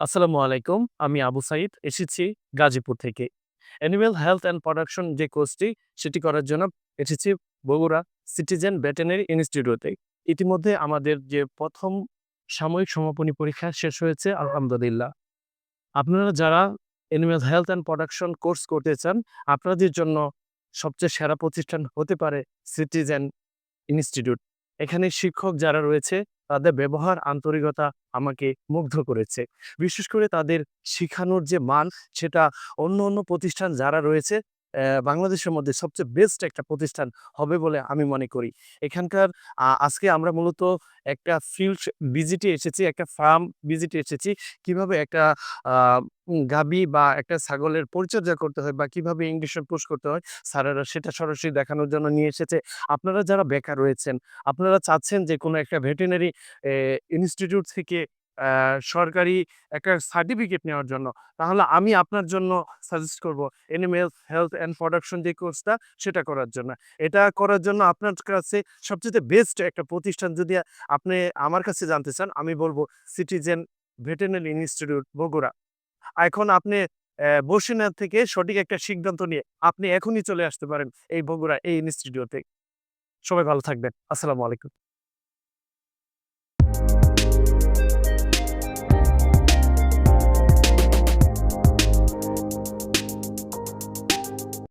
আসসালামু আলাইকুম। আমি আবু সাইদ এসেছি গাজীপুর থেকে। অ্যানিমাল হেলথ অ্যান্ড প্রোডাকশন যে কোর্সটি সেটি করার জন্য এসেছি বগুড়া সিটিজেন ভেটেনারি ইনস্টিটিউটে। ইতিমধ্যে আমাদের যে প্রথম সাময়িক সমাপনী পরীক্ষা শেষ হয়েছে আলহামদুলিল্লাহ। আপনারা যারা animal health and production course করতে চান, আপনাদের জন্য সবচেয়ে সেরা প্রতিষ্ঠান হতে পারে সিটিজেন ইনস্টিটিউট। এখানে শিক্ষক যারা রয়েছে তাদের ব্যবহার, আন্তরিকতা আমাকে মুগ্ধ করেছে। বিশেষ করে তাদের শিখানোর যে মান সেটা অন্য, অন্য প্রতিষ্ঠান যারা রয়েছে বাংলাদেশের মধ্যে সবচেয়ে বেস্ট একটা প্রতিষ্ঠান হবে বলে আমি মনে করি। এখানকার আজকে আমরা মূলত একটা ফিল্ড ভিজিটে এসেছি, একটা ফার্ম ভিজিটে এসেছি। কীভাবে একটা গাভী বা একটা ছাগলের পরিচর্যা করতে হয় বা কীভাবে ইনজেকশন পুশ করতে হয়, স্যারেরা সেটা সরাসরি দেখানোর জন্য নিয়ে এসেছে। আপনারা যারা বেকার রয়েছেন, আপনারা চাচ্ছেন যে কোনো একটা ভেটেরিনারি এ ইনস্টিটিউট থেকে সরকারি একটা সার্টিফিকেট নেওয়ার জন্য, তাহলে আমি আপনার জন্য সাজেস্ট করব এনিমেল হেলথ অ্যান্ড প্রোডাকশন যে কোর্সটা সেটা করার জন্য। এটা করার জন্য আপনার কাছে সবচাইতে বেস্ট একটা প্রতিষ্ঠান যদি আপনি আমার কাছে জানতে চান, আমি বলব সিটিজেন ভেটেরিনারি ইনস্টিটিউট বগুড়া। এখন আপনি অ্যা বসে না থেকে সঠিক একটা সিদ্ধান্ত নিয়ে আপনি এখনই চলে আসতে পারেন এই বগুড়া এই ইনস্টিটিউটে। সবাই ভালো থাকবেন। আসসালামু আলাইকুম।